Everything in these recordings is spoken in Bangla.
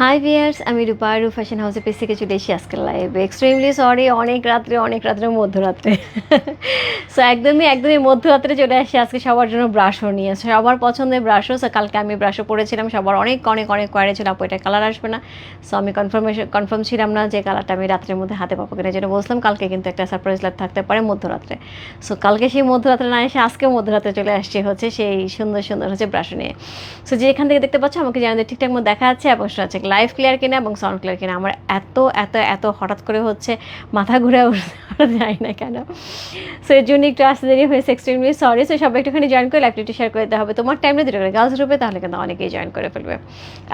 হাই ভিয়ার্স আমি রূপা রু ফ্যাশন হাউসে পেস থেকে চলে এসেছি আজকের লাইভে এক্সট্রিমলি সরি অনেক রাত্রে অনেক রাত্রে, মধ্যরাত্রে। সো একদমই একদমই মধ্যরাত্রে চলে আসছি আজকে সবার জন্য ব্রাশও নিয়ে। সবার পছন্দের ব্রাশও সো কালকে আমি ব্রাশও পরেছিলাম। সবার অনেক অনেক অনেক কোয়ারি ছিল, আপু, এটা কালার আসবে না? সো আমি কনফার্মেশন কনফার্ম ছিলাম না যে কালারটা আমি রাত্রের মধ্যে হাতে পাবো কিনা, যেটা বলছিলাম, কালকে কিন্তু একটা সারপ্রাইজ লাইভ থাকতে পারে মধ্যরাত্রে। সো কালকে সেই মধ্যরাত্রে না এসে আজকে মধ্যরাত্রে চলে আসছে হচ্ছে সেই সুন্দর সুন্দর হচ্ছে ব্রাশ নিয়ে। সো যে এখান থেকে দেখতে পাচ্ছ, আমাকে জানাতে ঠিকঠাক মতো দেখা যাচ্ছে, এবং শোনা যাচ্ছে লাইভ ক্লিয়ার কিনা এবং সাউন্ড ক্লিয়ার কিনা, আমার এত এত এত হঠাৎ করে হচ্ছে মাথা ঘুরে যায় না কেন? সো এর জন্য একটু আসতে দেরি হয়েছে এক্সট্রিমলি সরি সো সবাই একটুখানি জয়েন করে লাইভটা শেয়ার করে দিতে হবে। তোমার টাইমে দুটো করে গার্লস গ্রুপে তাহলে কিন্তু অনেকেই জয়েন করে ফেলবে।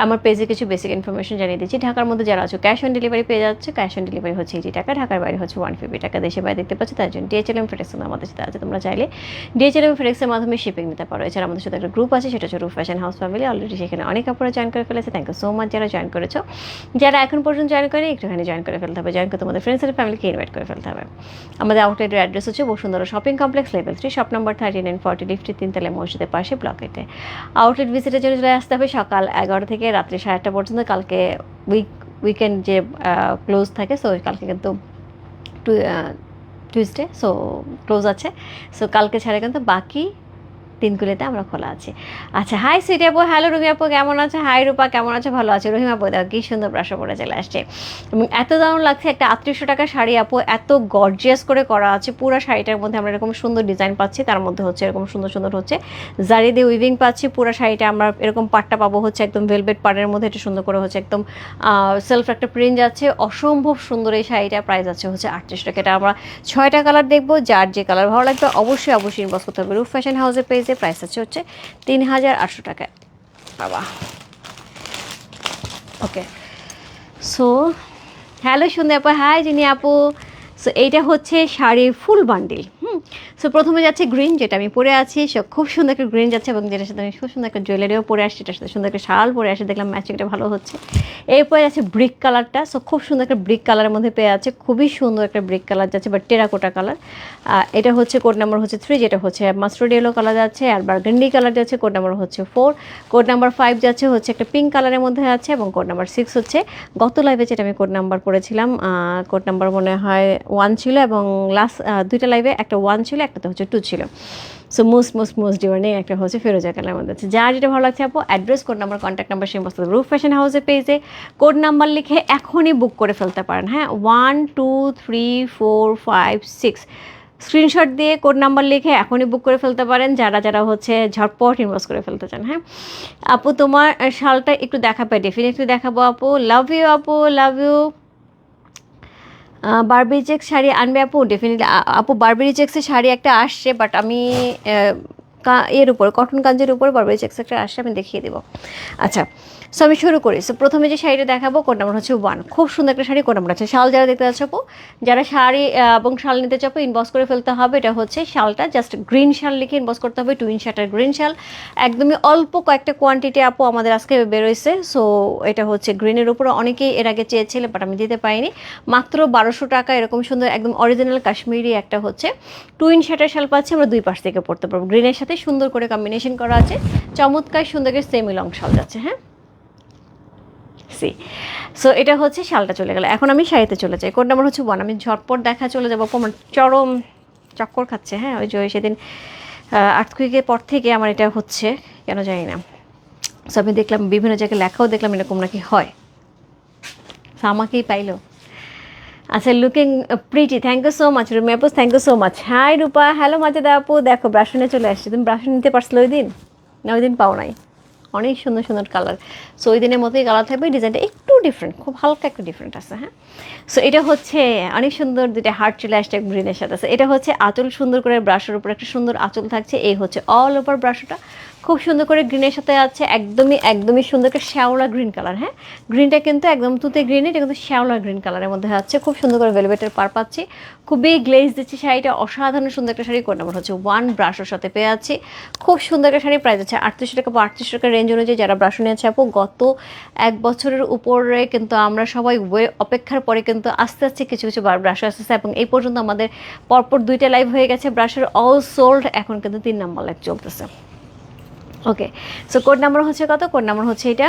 আমার পেজে কিছু বেসিক ইনফরমেশন জানিয়ে দিচ্ছি। ঢাকার মধ্যে যারা আছো ক্যাশ অন ডেলিভারি পেয়ে যাচ্ছে। ক্যাশ অন ডেলিভারি হচ্ছে এইটি টাকা, ঢাকার বাইরে হচ্ছে ওয়ান ফিফটি টাকা। দেশে বাইরে দেখতে পাচ্ছি, তার জন্য ডিএচএলএম ফেডেক্স আমাদের সাথে আছে। তোমরা চাইলে ডিএচএলএম ফেডেক্সের মাধ্যমে শিপিং নিতে পারো। এছাড়া আমাদের সাথে একটা গ্রুপ আছে, সেটা হচ্ছে Roof fashion house family already সেখানে অনেক কাপড়ে জয়েন করে ফেলেছে। থ্যাংক ইউ সো মাচ যারা জয়েন করেছ। যারা এখন পর্যন্ত জয়েন করে একটুখানি জয়েন করে ফেলতে হবে। জয়েন করে তোমাদের ফ্রেন্ডস আর ফ্যামিলিকে ইনভাইট করে ফেলতে হবে। আমাদের আউটলেটের অ্যাড্রেস হচ্ছে Bashundhara shopping complex level three shop number thirty nine forty লিফটি তিনতলা মসজিদের পাশে ব্লকেটে আউটলেট ভিজিটের জন্য চলে আসতে হবে সকাল এগারো থেকে রাত্রি সাড়ে আটটা পর্যন্ত। কালকে উইক উইকেন্ড যে ক্লোজ থাকে সো কালকে কিন্তু টিউসডে সো ক্লোজ আছে। সো কালকে ছাড়া কিন্তু বাকি দিনগুলিতে আমরা খোলা আছি। আচ্ছা হাই সিটি আপু হ্যালো রুমি আপু, কেমন আছে? হাই রূপা, কেমন আছে? ভালো আছে। রহিমা আপু, দেখো কী সুন্দর ব্রাশ পরে চলে আসছে। এবং এত দারুণ লাগছে একটা আটত্রিশশো টাকা শাড়ি আপু, এত গর্জিয়াস করে করা আছে। পুরো শাড়িটার মধ্যে আমরা এরকম সুন্দর ডিজাইন পাচ্ছি, তার মধ্যে হচ্ছে এরকম সুন্দর সুন্দর হচ্ছে জারি দিয়ে উইভিং পাচ্ছি। পুরো শাড়িটা আমরা এরকম পাটটা পাবো হচ্ছে একদম ভেলভেট পাড়ের মধ্যে, এটা সুন্দর করে হচ্ছে একদম সেলফ একটা প্রিন্ট যাচ্ছে। অসম্ভব সুন্দর এই শাড়িটা প্রাইস আছে হচ্ছে আটত্রিশ টাকা। এটা আমরা ছয়টা কালার দেখব, যার যে কালার ভালো লাগবে অবশ্যই অবশ্যই ইনবক্স করতে হবে। রুফ ফ্যাশন হাউসের পেজে প্রাইস আছে হচ্ছে তিন হাজার আটশো টাকায়। বাবা। ওকে সো হ্যালো সুন্দর আপু। হাই জিনি আপু। সো এইটা হচ্ছে শাড়ির ফুল বান্ডিল হুম সো প্রথমে যাচ্ছে গ্রিন যেটা আমি পরে আছি সো খুব সুন্দর একটা গ্রিন যাচ্ছে এবং যেটার সাথে আমি খুব সুন্দর একটা জুয়েলারিও পরে আসছি এটার সাথে সুন্দর একটা শাল পরে আসে দেখলাম ম্যাচিংটা ভালো হচ্ছে। এরপরে যাচ্ছে ব্রিক কালারটা সো খুব সুন্দর একটা ব্রিক কালারের মধ্যে পেয়ে আছে খুবই সুন্দর একটা ব্রিক কালার যাচ্ছে, বা টেরাকোটা কালার এটা হচ্ছে কোড নাম্বার হচ্ছে থ্রি যেটা হচ্ছে মাস্টার্ড ইয়েলো কালার যাচ্ছে, আর বার্গেন্ডি কালার যাচ্ছে কোড নাম্বার হচ্ছে ফোর কোড নাম্বার ফাইভ যাচ্ছে, হচ্ছে একটা পিঙ্ক কালারের মধ্যে আছে, এবং কোড নাম্বার সিক্স হচ্ছে গত লাইভে যেটা আমি কোড নাম্বার পড়েছিলাম কোড নাম্বার মনে হয় ওয়ান ছিল, এবং লাস্ট দুইটা লাইভে একটা ওয়ান ছিল, একটাতে হচ্ছে টু ছিল। So most most most demanding একটা হচ্ছে ফেরোজা কালার মধ্যে আছে। যার যেটা ভালো লাগছে, আপু address code number contact number সেই মস্ত রুফ ফ্যাশন হাউসের পেজে কোড নাম্বার লিখে এখনই বুক করে ফেলতে পারেন। হ্যাঁ one two three four five six screenshot দিয়ে কোড নাম্বার লিখে এখনই বুক করে ফেলতে পারেন, যারা যারা হচ্ছে ঝটপট ইনভেস্ট করে ফেলতে চান। হ্যাঁ আপু, তোমার শালটা একটু দেখাবে ডেফিনেটলি দেখাবো, আপু। লাভ ইউ আপু love you Burberry check sari আনবে আপু ডেফিনেটলি আপু বারবেরি চেক্সের শাড়ি একটা আসছে বাট আমি এর উপর কটন কাঞ্জের উপর বারবেরি চেক্স একটা আসছে, আমি দেখিয়ে দেবো। আচ্ছা সো আমি শুরু করি। সো প্রথমে যে শাড়িটা দেখাবো কোড নাম্বার হচ্ছে ওয়ান খুব সুন্দর একটা শাড়ি কোড নাম্বার আছে শাল যারা দেখতে আপু, যারা শাড়ি এবং শাল নিতে চাপো ইনবক্স করে ফেলতে হবে। এটা হচ্ছে শালটা জাস্ট গ্রিন শাল লিখে ইনবক্স করতে হবে টুইন শার্টার গ্রিন শাল। একদমই অল্প কয়েকটা কোয়ান্টিটি আপু, আমাদের আজকে বেরোয়েছে সো এটা হচ্ছে গ্রিনের উপর। অনেকেই এর আগে চেয়েছিল বাট আমি দিতে পাইনি মাত্র বারোশো টাকা, এরকম সুন্দর, একদম অরিজিনাল কাশ্মীরি একটা হচ্ছে। টুইন শার্টার শাল পাচ্ছি, আমরা দুই পাশ থেকে পড়তে পারব। গ্রিনের সাথে সুন্দর করে কম্বিনেশন করা আছে। চমৎকার সুন্দর করে সেমি লং শাল যাচ্ছে হ্যাঁ? সি সো এটা হচ্ছে শালটা চলে গেল। এখন আমি শাড়িতে চলে যাই। কোড নাম্বার হচ্ছে ওয়ান আমি ঝটপট দেখা চলে যাব। চরম চক্কর খাচ্ছে হ্যাঁ? ওই যে সেদিন আর্থকুইকের পর থেকে আমার এটা হচ্ছে, কেন জানি না। সো আমি দেখলাম বিভিন্ন জায়গায় লেখাও দেখলাম এরকম নাকি হয়। আমাকেই পাইলো। আচ্ছা looking pretty thank you so much Rumi আপু thank you so much hi Rupa hello Majeda আপু দেখো ব্রাশনে চলে আসছে। তুমি ব্রাশন নিতে পারছিলে ওই দিন না ওই দিন পাও নাই। অনেক সুন্দর সুন্দর কালার সো ওই দিনের মতোই কালার থাকবে। ডিজাইনটা একটু ডিফারেন্ট খুব হালকা একটু ডিফারেন্ট আছে হ্যাঁ? সো এটা হচ্ছে অনেক সুন্দর দুইটা হার্ট চলে আসছে গ্রিনের সাথে। আছে এটা হচ্ছে আঁচল সুন্দর করে ব্রাশের উপর একটা সুন্দর আঁচল থাকছে। এই হচ্ছে অল ওভার ব্রাশটা খুব সুন্দর করে গ্রিনের সাথে আছে, একদমই একদমই সুন্দর করে শ্যাওলা গ্রিন কালার হ্যাঁ? গ্রিনটা কিন্তু একদম তুতে গ্রিন এটা কিন্তু শ্যাওলা গ্রিন কালারের মধ্যে আছে। খুব সুন্দর করে ভেলভেটের পার পাচ্ছি। খুবই গ্লেজ দিচ্ছি শাড়িটা, অসাধারণ সুন্দর একটা শাড়ি কোড নাম্বার হচ্ছে ওয়ান ব্রাশের সাথে পেয়ে আছি। খুব সুন্দর একটা শাড়ি প্রাইস আছে আটত্রিশশো টাকা বা আটত্রিশশো টাকা রেঞ্জ অনুযায়ী যারা ব্রাশ নিয়েছে আপু, গত এক বছরের উপরে কিন্তু আমরা সবাই ওয়ে অপেক্ষার পরে কিন্তু আস্তে আস্তে কিছু কিছু ব্রাশ আসতেছে এবং এই পর্যন্ত আমাদের পরপর দুইটা লাইভ হয়ে গেছে ব্রাশের অল সোল্ড এখন কিন্তু তিন নম্বর লাইভ চলতেছে। ওকে সো কোড নাম্বার হচ্ছে কত? কোড নাম্বার হচ্ছে এটা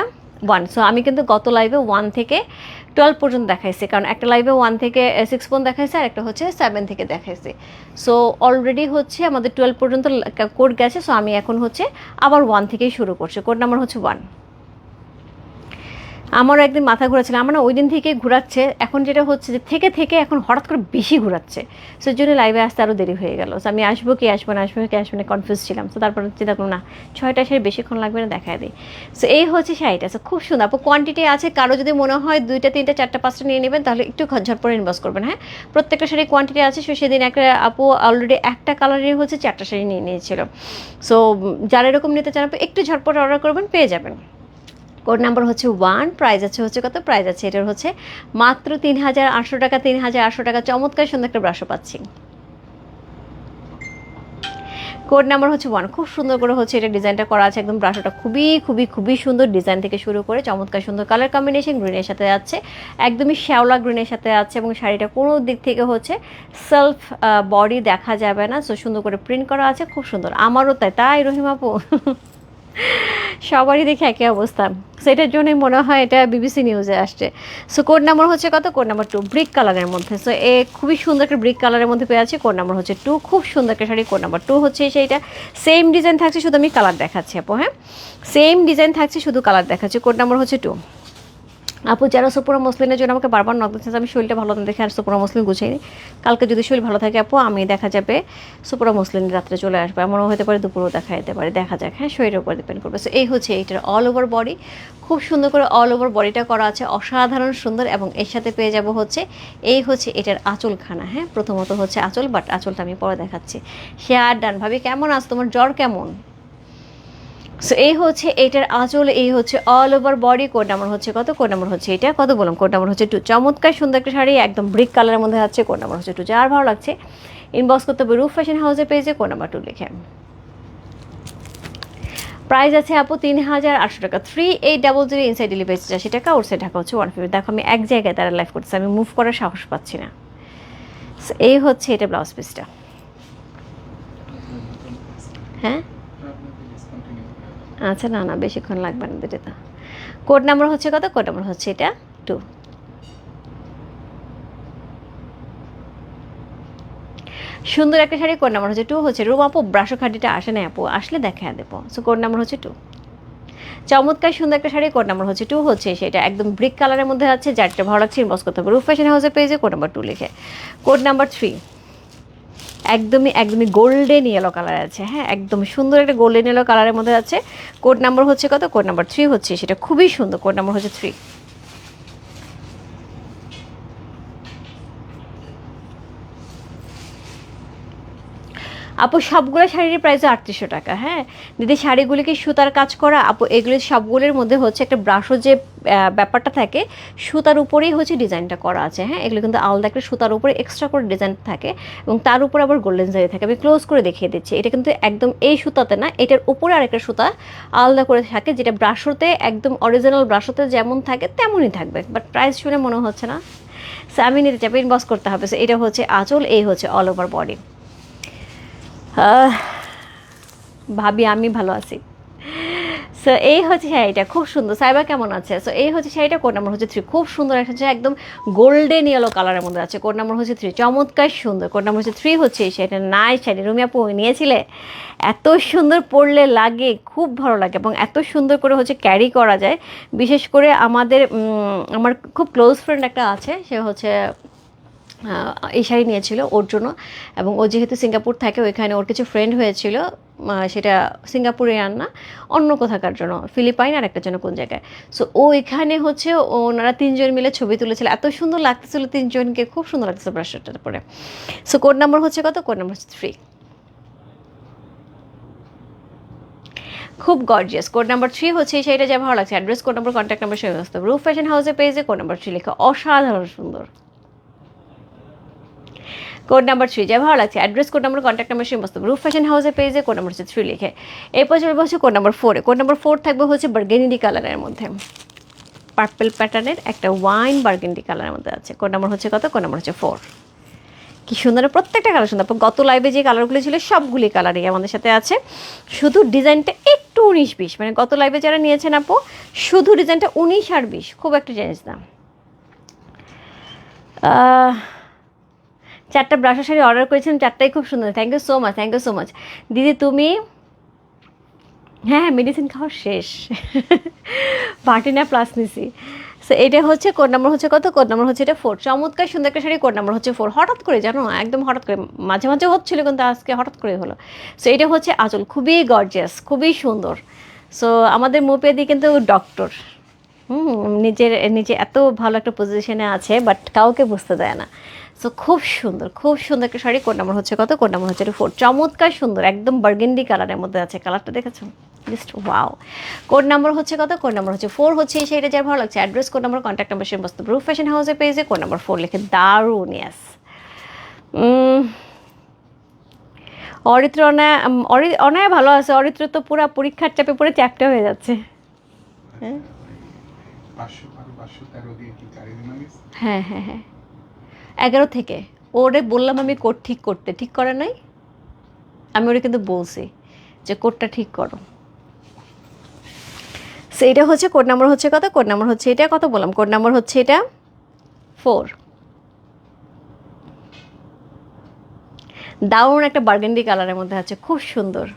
ওয়ান সো আমি কিন্তু গত লাইভে ওয়ান থেকে টুয়েলভ পর্যন্ত দেখাইছি। কারণ একটা লাইভে ওয়ান থেকে সিক্স পর্যন্ত দেখাইছে আর একটা হচ্ছে সেভেন থেকে দেখাইছে। সো অলরেডি হচ্ছে আমাদের টুয়েলভ পর্যন্ত কোড গেছে। সো আমি এখন হচ্ছে আবার ওয়ান থেকেই শুরু করছি। কোড নাম্বার হচ্ছে ওয়ান আমারও একদিন মাথা ঘোরাচ্ছিল। আমার না ওই দিন থেকে ঘোরাচ্ছে। এখন যেটা হচ্ছে যে থেকে থেকে এখন হঠাৎ করে বেশি ঘোরাচ্ছে। সেই জন্য লাইভে আসতে আরও দেরি হয়ে গেল। আমি আসব কি আসব না আসব কি আসব না কনফিউজ ছিলাম। সো তারপর চিন্তা করলাম না, ছয়টা শাড়ি বেশিক্ষণ লাগবে না, দেখায় দিই। সো এই হচ্ছে শাড়িটা। সো খুব সুন্দর। আপু কোয়ান্টিটি আছে, কারও যদি মনে হয় দুইটা, তিনটা, চারটা, পাঁচটা নিয়ে নেবেন, তাহলে একটু ঝটপট ইনভেস্ট করবেন হ্যাঁ? প্রত্যেকটা শাড়ি কোয়ান্টিটি আছে। সো সেদিন একটা আপু অলরেডি একটা কালারের হচ্ছে চারটা শাড়ি নিয়ে নিয়েছিল। সো যারা এরকম নিতে চান একটু ঝটপট অর্ডার করবেন, পেয়ে যাবেন। কোড নাম্বার হচ্ছে ওয়ান, প্রাইস আছে হচ্ছে কত? প্রাইস আছে এটার হচ্ছে মাত্র তিন হাজার আটশো টাকা, তিন হাজার আটশো টাকা, চমৎকার সুন্দর একটা ব্রাশও পাচ্ছি। কোড নাম্বার হচ্ছে ওয়ান, খুব সুন্দর করে হচ্ছে এটা ডিজাইনটা করা আছে, একদম ব্রাশটা খুবই খুবই খুবই সুন্দর ডিজাইন থেকে শুরু করে চমৎকার সুন্দর কালার কম্বিনেশন, গ্রিনের সাথে আছে, একদমই শ্যাওলা গ্রিনের সাথে আছে এবং শাড়িটা কোনো দিক থেকে হচ্ছে সেলফ বডি দেখা যাবে না সো সুন্দর করে প্রিন্ট করা আছে, খুব সুন্দর, আমারও তাই তাই রহিম আপু। সবারই দেখে একই অবস্থা। সেটার জন্যই মনে হয় এটা বিবিসি নিউজে আসছে। সো কোড নাম্বার হচ্ছে কত? কোড নাম্বার টু ব্রিক কালারের মধ্যে। সো এ খুবই সুন্দর একটা ব্রিক কালারের মধ্যে পেয়ে আছে কোড নাম্বার হচ্ছে টু খুব সুন্দর একটা শাড়ি। কোড নাম্বার টু হচ্ছে সেইটা। সেম ডিজাইন থাকছে, শুধু আমি কালার দেখাচ্ছি, আপু হ্যাঁ? সেম ডিজাইন থাকছে, শুধু কালার দেখাচ্ছি। কোড নাম্বার হচ্ছে টু আপু, যারা সুপুরা মুসলিমের জন্য আমাকে বারবার নক দিচ্ছে, আমি শরীরটা ভালো না দেখে আর সুপুরা মুসলিম গুছাইনি। কালকে যদি শরীর ভালো থাকে আপু, আমি দেখা যাবে সুপুরা মুসলিম রাত্রে চলে আসবে। এমনও হতে পারে দুপুরও দেখা যেতে পারে, দেখা যাক। হ্যাঁ শরীরের উপর ডিপেন্ড করবে। সো এই হচ্ছে এইটার অল ওভার বডি খুব সুন্দর করে অল ওভার বডিটা করা আছে, অসাধারণ সুন্দর এবং এর সাথে পেয়ে যাব হচ্ছে, এই হচ্ছে এটার আঁচলখানা। হ্যাঁ প্রথমত হচ্ছে আঁচল বাট আঁচলটা আমি পরে দেখাচ্ছি। সে আর ডান, ভাবি কেমন আছো? তোমার জ্বর কেমন? সো এই হচ্ছে এটার আঁচল, এই হচ্ছে all over body code number হচ্ছে কত? কোড নাম্বার হচ্ছে এটা। কত বললাম? কোড নাম্বার হচ্ছে টু চমৎকার, সুন্দর একটা শাড়ি, একদম ব্রিক কালারের মধ্যে আছে কোড নাম্বার হচ্ছে টু যার ভালো লাগছে ইনবক্স করতে হবে রুফ ফ্যাশন হাউসে পেয়েছে কোড নাম্বার টু লিখে। প্রাইস আছে আপু তিন হাজার আটশো টাকা। Three eight double zero inside delivery আশি টাকা ওর ঢাকা হচ্ছে ওয়ান ফিফটি দেখো, আমি এক জায়গায় তারা লাইভ করতেছি, আমি মুভ করার সাহস পাচ্ছি না। এই হচ্ছে এটা ব্লাউজ পিসটা হ্যাঁ? আচ্ছা না না, বেশিক্ষণ লাগবে না দুটোটা কোড নাম্বার হচ্ছে কত? কোড নাম্বার হচ্ছে এটা টু। সুন্দর একটা শাড়ি, কোড নাম্বার হচ্ছে টু, হচ্ছে রুম আপু, ব্রাশো খাটিটা আসে না আপু, আসলে দেখা দেবো। সো কোড নাম্বার হচ্ছে টু। চমৎকার সুন্দর একটা শাড়ি, কোড নাম্বার হচ্ছে টু, হচ্ছে সেটা একদম ব্রিক কালারের মধ্যে আছে, যারটা ভালো লাগছে ইনবক্স করতে হবে। রুফ ফ্যাশন হাউসে পেয়েছে কোড নাম্বার টু লিখে। Code number three. একদমই একদমই গোল্ডেন ইয়েলো কালার আছে। হ্যাঁ একদম সুন্দর একটা গোল্ডেন ইয়েলো কালারের মধ্যে আছে। কোড নাম্বার হচ্ছে কত? কোড নাম্বার থ্রি হচ্ছে। সেটা খুবই সুন্দর। কোড নাম্বার হচ্ছে থ্রি আপু, সবগুলো শাড়ির প্রাইস আটত্রিশশো টাকা হ্যাঁ? দিদি, শাড়িগুলিকে সুতার কাজ করা, আপু, এগুলি সবগুলোর মধ্যে হচ্ছে একটা ব্রাশও যে ব্যাপারটা থাকে, সুতার উপরেই হচ্ছে ডিজাইনটা করা আছে হ্যাঁ? এগুলো কিন্তু আলাদা একটা সুতার উপরে এক্সট্রা করে ডিজাইন থাকে এবং তার উপর আবার গোল্ডেন জারি থাকে। আমি ক্লোজ করে দেখিয়ে দিচ্ছি, এটা কিন্তু একদম এই সুতাতে না, এটার উপরে আরেকটা সুতা আলাদা করে থাকে, যেটা ব্রাশোতে একদম অরিজিনাল ব্রাশোতে যেমন থাকে, তেমনই থাকবে বাট প্রাইস শুনে মনে হচ্ছে না। সো আমি নিতে চাই ইনবক্স করতে হবে। সো এটা হচ্ছে আঁচল, এই হচ্ছে অল ওভার বডি ভাবি, আমি ভালো আছি। সো এই হচ্ছে শাড়িটা, খুব সুন্দর। সাইবা কেমন আছে? সো এই হচ্ছে শাড়িটা কোড নাম্বার হচ্ছে থ্রি খুব সুন্দর একটা হচ্ছে একদম গোল্ডেন ইয়েলো কালারের মধ্যে আছে। কোড নাম্বার হচ্ছে থ্রি চমৎকার সুন্দর। কোড নাম্বার হচ্ছে থ্রি হচ্ছে এই শাড়িটা। নাই শাড়ি। রুমিয়া আপু নিয়েছিলে? এত সুন্দর পরলে লাগে, খুব ভালো লাগে এবং এত সুন্দর করে হচ্ছে ক্যারি করা যায়। বিশেষ করে আমাদের আমার খুব ক্লোজ ফ্রেন্ড একটা আছে, সে হচ্ছে এই শাড়ি নিয়েছিল ওর জন্য। এবং ও যেহেতু সিঙ্গাপুর থাকে, ওইখানে ওর কিছু ফ্রেন্ড হয়েছিল সেটা সিঙ্গাপুরে আর না অন্য কোথাকার জন্য, ফিলিপাইন আর একটা জন্য কোন জায়গায়। সো ও এখানে হচ্ছে ওনারা তিনজন মিলে ছবি তুলেছিল। এত সুন্দর লাগতেছিল তিনজনকে, খুব সুন্দর লাগতেছিল ব্রাশটা পরে। সো কোড নাম্বার হচ্ছে কত? কোড নাম্বার হচ্ছে থ্রি খুব গর্জিয়াস কোড নাম্বার থ্রি হচ্ছে শাড়িটা যা ভালো লাগছে। Address code number contact number সঙ্গে আসতে রুফ ফ্যাশন হাউসে পেয়েছে কোড নাম্বার থ্রি লেখা। অসাধারণ সুন্দর। কোড নাম্বার থ্রি যা ভালো লাগছে address code number contact number সেই মস্ত রুফ ফ্যাশন হাউসে পেয়েছে কোড নাম্বার হচ্ছে থ্রি লিখে। এরপর চলে হচ্ছে কোড নাম্বার ফোরে কোড নাম্বার ফোর থাকবে হচ্ছে বার্গেনিডি কালারের মধ্যে। পার্পেল প্যাটার্নের একটা ওয়াইন বার্গেন্ডি কালারের মধ্যে আছে। কোড নাম্বার হচ্ছে কত? কোড নাম্বার হচ্ছে ফোর কি সুন্দর, প্রত্যেকটা কালার সুন্দর। গত লাইভে যে কালারগুলো ছিল, সবগুলি কালারই আমাদের সাথে আছে। শুধু ডিজাইনটা একটু উনিশ বিশ। মানে গত লাইভে যারা নিয়েছেন আপু, শুধু ডিজাইনটা উনিশ আর বিশ। খুব একটা চেঞ্জ না। চারটা ব্রাশের শাড়ি অর্ডার করেছিলাম, চারটাই খুব সুন্দর। Thank you so much thank you so much দিদি, তুমি? হ্যাঁ হ্যাঁ মেডিসিন খাওয়া শেষ। পার্টিনা প্লাস নিছি। সো এটা হচ্ছে কোড নাম্বার হচ্ছে কত? কোড নাম্বার হচ্ছে এটা ফোর চমৎকার সুন্দর একটা শাড়ি কোড নাম্বার হচ্ছে ফোর হঠাৎ করে, জানো, একদম হঠাৎ করে, মাঝে মাঝে হচ্ছিল, কিন্তু আজকে হঠাৎ করে হলো। সো এটা হচ্ছে আচল। খুবই গর্জিয়াস খুবই সুন্দর। সো আমাদের মুপেদি কিন্তু ডক্টর হুম, নিজের, নিজে এত ভালো একটা পজিশনে আছে বাট কাউকে বুঝতে দেয় না। সো খুব সুন্দর খুব সুন্দর একটা শাড়ি। কোড নাম্বার হচ্ছে কত? কোড নাম্বার হচ্ছে ফোর চমৎকার সুন্দর একদম বার্গেন্ডি কালারের মধ্যে আছে। কালারটা দেখেছ? জাস্ট ওয়াও কোড নাম্বার হচ্ছে কত? কোড নাম্বার হচ্ছে ফোর হচ্ছে এই শাড়িটা যার ভালো লাগছে। Address code number contact number সেই বস্তু। ব্রু ফ্যাশন হাউসে পেয়েছে কোড নাম্বার ফোর লিখে দারুণ ইয়াস অরিত্র অনায়া অনায়া ভালো আছে। অরিত্র তো পুরো পরীক্ষার চাপে পড়ে চ্যাপটা হয়ে যাচ্ছে। হ্যাঁ হ্যাঁ হ্যাঁ। এগারো থেকে। ওরে বললাম আমি কোড ঠিক করতে। ঠিক করে নাই? আমি ওরে কিন্তু বলছি যে কোডটা ঠিক করো। সো এটা হচ্ছে কোড নাম্বার হচ্ছে কত? কোড নাম্বার হচ্ছে এটা কত বললাম? কোড নাম্বার হচ্ছে এটা? ফোর দারুণ একটা বার্গেন্ডি কালারের মধ্যে আছে। খুব সুন্দর।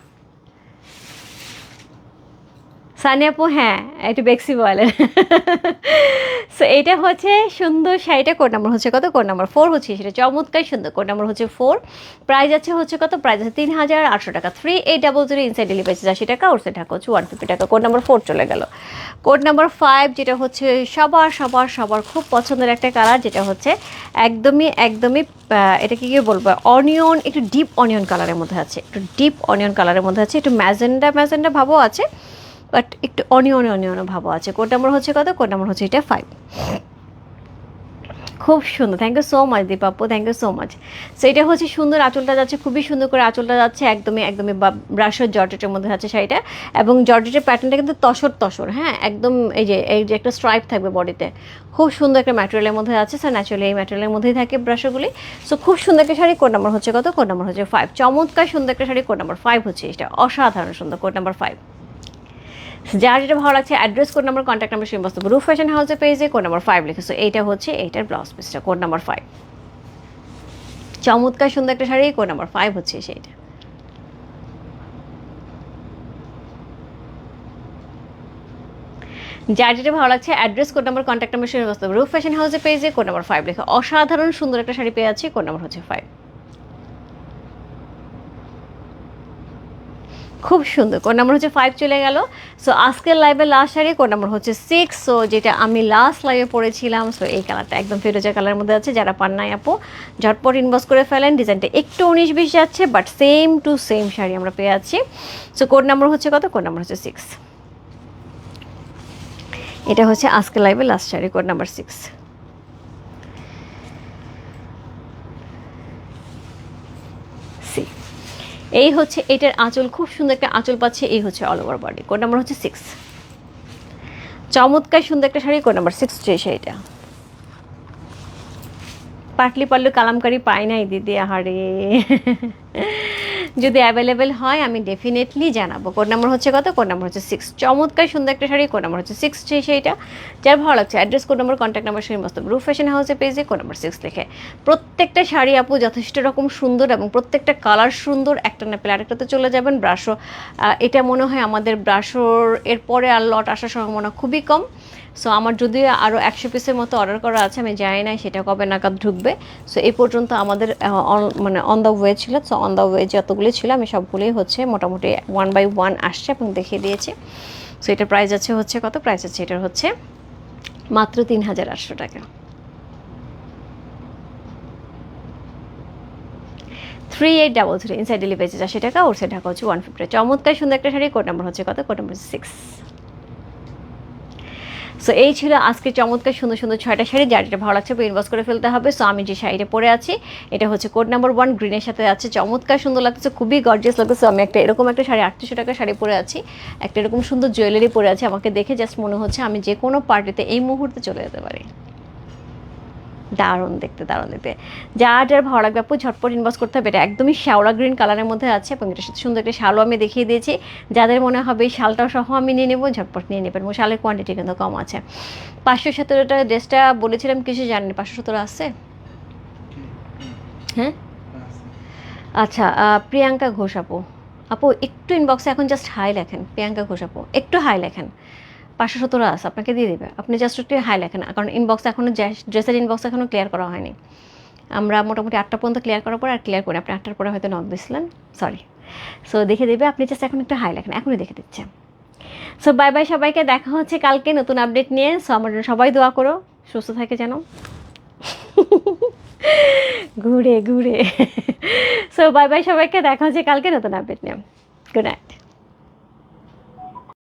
সানি আপু হ্যাঁ একটু বেক্সি বয়েলের সো এটা হচ্ছে সুন্দর শাড়িটা কোড নাম্বার হচ্ছে কত? কোড নাম্বার ফোর হচ্ছে সেটা চমৎকার সুন্দর। কোড নাম্বার হচ্ছে ফোর প্রাইস আছে হচ্ছে কত? প্রাইস আছে তিন হাজার আটশো টাকা। Three eight double zero inside delivery আশি টাকা ওর সেটা হচ্ছে ওয়ান ফিফটি টাকা। কোড নাম্বার ফোর চলে গেল। কোড নাম্বার ফাইভ যেটা হচ্ছে সবার সবার সবার খুব পছন্দের একটা কালার যেটা হচ্ছে একদমই একদমই আহ, এটা কি কি বলব? অনিয়ন একটু ডিপ অনিয়ন কালারের মধ্যে আছে। একটু ডিপ অনিয়ন কালারের মধ্যে আছে। একটু ম্যাজেন্ডা ম্যাজেন্ডা ভাবও আছে। বাট একটু অনিয়ন অনিয়ন ভাবও আছে। কোড নাম্বার হচ্ছে কত? কোড নাম্বার হচ্ছে এটা ফাইভ খুব সুন্দর। Thank you so much দীপাপ্পু thank you so much so এটা হচ্ছে সুন্দর আঁচলটা যাচ্ছে, খুবই সুন্দর করে আঁচলটা যাচ্ছে, একদমই একদমই ব্রাশর জর্জেটের মধ্যে আছে শাড়িটা। এবং জর্জেটের প্যাটার্নটা কিন্তু তসর তসর হ্যাঁ? একদম এই যে এই যে একটা স্ট্রাইপ থাকবে বডিতে খুব সুন্দর একটা ম্যাটেরিয়ালের মধ্যে আছে স্যার ন্যাচুরালি এই ম্যাটেরিয়ালের মধ্যেই থাকে ব্রাশগুলি। সো খুব সুন্দর একটা শাড়ি। কোড নাম্বার হচ্ছে কত? কোড নাম্বার হচ্ছে ফাইভ চমৎকার সুন্দর একটা শাড়ি। কোড নাম্বার ফাইভ হচ্ছে এটা। অসাধারণ সুন্দর। কোড নাম্বার ফাইভ যার যেটা ভালো লাগছে address code number contact number সেই বস্তু রুফ ফ্যাশন হাউসে পেয়েছে কোড নাম্বার ফাইভ লিখে। সো এইটা হচ্ছে এইটার ব্লাউজ পিসটা কোড নাম্বার ফাইভ চমৎকার সুন্দর একটা শাড়ি কোড নাম্বার ফাইভ হচ্ছে সেইটা। যার যেটা ভালো লাগছে address code number contact number সেই বস্তু রুফ ফ্যাশন হাউসে পেয়েছে কোড নাম্বার ফাইভ লিখে। অসাধারণ সুন্দর একটা শাড়ি পেয়ে আছি কোড নাম্বার হচ্ছে ফাইভ খুব সুন্দর। কোড নাম্বার হচ্ছে ফাইভ চলে গেল। সো আজকের লাইভে লাস্ট শাড়ি কোড নাম্বার হচ্ছে সিক্স সো যেটা আমি লাস্ট লাইভে পড়েছিলাম সো এই কালারটা একদম ফেরোজা কালারের মধ্যে আছে। যারা পান নাই আপু, ঝটপট ইনবক্স করে ফেলেন। ডিজাইনটা একটু উনিশ বিশ যাচ্ছে but same to same sari আমরা পেয়ে আছি। সো কোড নাম্বার হচ্ছে কত? কোড নাম্বার হচ্ছে সিক্স এটা হচ্ছে আজকের লাইভে last sari code number six এই হচ্ছে এটার আঁচল, খুব সুন্দর একটা আঁচল পাচ্ছে, এই হচ্ছে all over body code number হচ্ছে সিক্স চমৎকার সুন্দর একটা শাড়ি কোড নাম্বার সিক্স যে শাড়িটা। পাটলি পাল্লু কালামকারি পায় নাই, দিদি, আহারে। যদি অ্যাভেলেবেল হয়, আমি ডেফিনেটলি জানাব। কোড নাম্বার হচ্ছে কত? কোড নাম্বার হচ্ছে সিক্স চমৎকার, সুন্দর একটা শাড়ি। কোড নাম্বার হচ্ছে সিক্স সেইটা যার ভালো লাগছে address code number contact number সেই মস্ত ব্রু ফ্যাশন হাউসে পেজে কোড নাম্বার সিক্স লিখে। প্রত্যেকটা শাড়ি আপু যথেষ্ট রকম সুন্দর এবং প্রত্যেকটা কালার সুন্দর। একটা না পেলে আরেকটাতে চলে যাবেন। ব্রাশো এটা মনে হয় আমাদের ব্রাশোর এরপরে আর লট আসার সম্ভাবনা খুবই কম। সো আমার যদিও আরও একশো পিসের মতো অর্ডার করা আছে, আমি জানি না সেটা কবে নাগাদ ঢুকবে। সো এই পর্যন্ত আমাদের মানে অন দ্য ওয়ে ছিল। সো অন দ্য ওয়ে যতগুলি ছিল, আমি সবগুলোই হচ্ছে মোটামুটি ওয়ান বাই ওয়ান আসছে এবং দেখিয়ে দিয়েছি। সো এটার প্রাইস আছে হচ্ছে কত? প্রাইস আছে এটার হচ্ছে মাত্র তিন হাজার আটশো টাকা। Three eight double three inside delivery চারশো টাকা ওর সাইড ঢাকা হচ্ছে ওয়ান ফিফটি চমৎকার সুন্দর একটা শাড়ি কোড নাম্বার হচ্ছে কত? কোড নাম্বার সিক্স সো এই ছিল আজকে চমৎকার সুন্দর সুন্দর ছয়টা শাড়ি, যার যেটা ভালো লাগছে ইনবক্স করে ফেলতে হবে। সো আমি যে শাড়িটা পরে আছি, এটা হচ্ছে কোড নাম্বার ওয়ান গ্রিনের সাথে আছে। চমৎকার সুন্দর লাগতেছে, খুবই গর্জিয়াস লাগতেছে। আমি একটা এরকম একটা শাড়ি আটশোশো টাকা শাড়ি পরে আছি। একটা এরকম সুন্দর জুয়েলারি পরে আছি। আমাকে দেখে জাস্ট মনে হচ্ছে আমি যে কোনো পার্টিতে এই মুহূর্তে চলে যেতে পারি। দারুণ, দেখতে দারুণ দেখতে যার যার ভালো লাগবে আপু, ঝটপট ইনবক্স করতে হবে। এটা একদমই শ্যাওলা গ্রিন কালারের মধ্যে আছে এবং এটার সাথে সুন্দর একটা শালও আমি দেখিয়ে দিয়েছি। যাদের মনে হবে শালটাও সহ আমি নিয়ে নেব, ঝটপট নিয়ে নেবেন। শালের কোয়ান্টিটি কিন্তু কম আছে। পাঁচশো সতেরোটা ড্রেসটা বলেছিলাম কিছু জানেন? পাঁচশো সতেরো আছে? হ্যাঁ? আচ্ছা প্রিয়াঙ্কা ঘোষ আপু। আপু, একটু ইনবক্সে এখন জাস্ট হাই লেখেন। প্রিয়াঙ্কা ঘোষ আপু, একটু হাই লেখেন। পাঁচশো সতেরো আছে, আপনাকে দিয়ে দেবে। আপনি জাস্ট একটু হাই লেখেন, কারণ ইনবক্স এখনও ড্রেসের ইনবক্স এখনও ক্লিয়ার করা হয়নি। আমরা মোটামুটি আটটা পর্যন্ত ক্লিয়ার করার পর আর ক্লিয়ার করি আপনি আটটার পরে হয়তো নক দিয়েছিলেন সরি সো দেখে দেবে, আপনি জাস্ট এখন একটু হাই লেখেন, এখনই দেখে দিচ্ছে। সো বাই বাই সবাইকে, দেখা হচ্ছে কালকে নতুন আপডেট নিয়ে। সো আমার জন্য সবাই দোয়া করো, সুস্থ থাকে যেন। ঘুরে ঘুরে। সো বাই বাই সবাইকে, দেখা হচ্ছে কালকে নতুন আপডেট নিয়ে। Good night